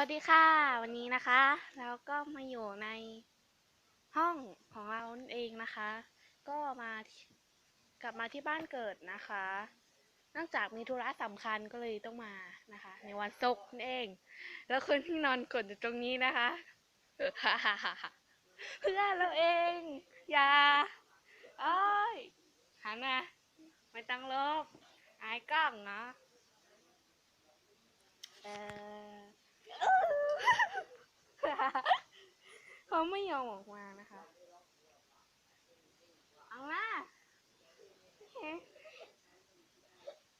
วัสดีค่ะ วันนี้นะคะเราก็มาอยู่ในห้องของเราเองนะคะ ก็มากลับมาที่บ้านเกิดนะคะเนื่องจากมีธุระสำคัญก็เลยต้องมานะคะ ในวันศุกร์นั่นเอง แล้วคนที่นอนกดอยู่ตรงนี้นะคะเพื่อนเราเองอย่าอ้อยหันมาไม่ต้องลบอายกล้องเนาะเออ เขาไม่ยอมออกมานะคะ เอาหน้าเฮ้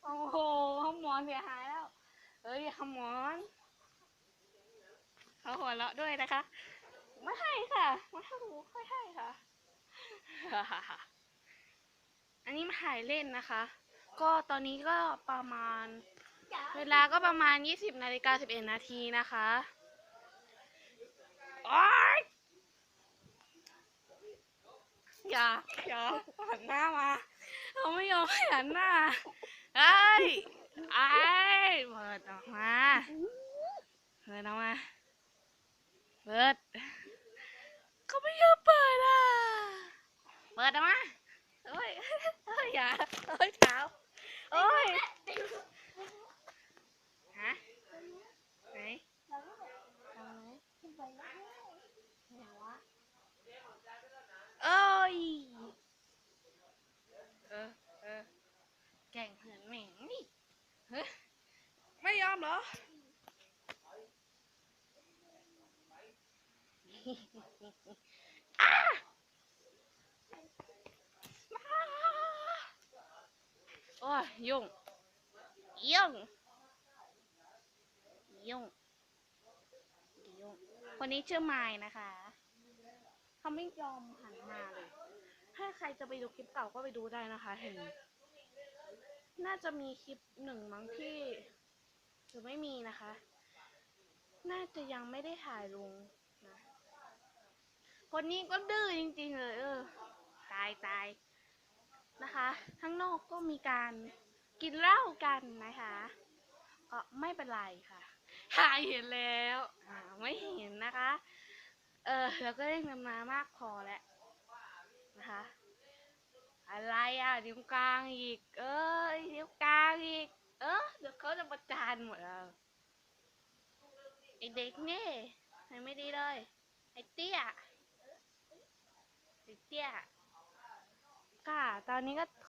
โอ้โหขมอนเสี ยหายแล้ว เอ้ยขมอนเขาหัวเราะด้วยนะคะ ไม่ให้ค่ะไม่ให้ไม่อยให้ค่ะ อันนี้มาถ่ายเล่นนะคะ ก็ตอนนี้ก็ประมาณ เวลาก็ประมาณ 20นาฬิกา11นาทีนะคะอยอย่าอย่าหันหน้ามาเขาไม่ยอมให้หันหน้า เอ้ยไอ้ยเปิดออกมาเปิดออกมาเปิดเขาไม่ยอมเปิดอะเปิดออกมาโอ้ยโอ้ยอย่าโอ้ยเท้าโอ้ย ฮะไหนเอาไหนไหนวะเอ้ย เออ เออ แก่งเหือนแหม่งนี่เฮ้ยไม่ยอม เหรออ้าโอ้ยยุ่งยุ่งยุ่งยุ่งคนนี้ชื่อไมายนะคะ เขาไม่ยอมหันมาเลย ถ้าใครจะไปดูคลิปเก่าก็ไปดูได้นะคะ เห็น น่าจะมีคลิปหนึ่งมั้งที่ือไม่มีนะคะ น่าจะยังไม่ได้ถ่ายลงนะ คนนี้ก็ดื้อจริงๆเลยเออ ตายตายนะคะข้างนอกก็มีการกินเหล้ากันนะคะก็ไม่เป็นไรค่ะหายเห็นแล้วอ่าไม่เห็นนะคะ เออเราก็ได้เงินมามากพอแล้วนะคะ อะไรอะนิ้วกลางอีก เอ้ยนิ้วกลางอีก เออเดี๋ยวเขาจะประจานหมดแล้วไอเด็กนี่ทำไม่ดีเลย ไอเตี้ยไอเตี้ยค่ะ ตอนนี้ก็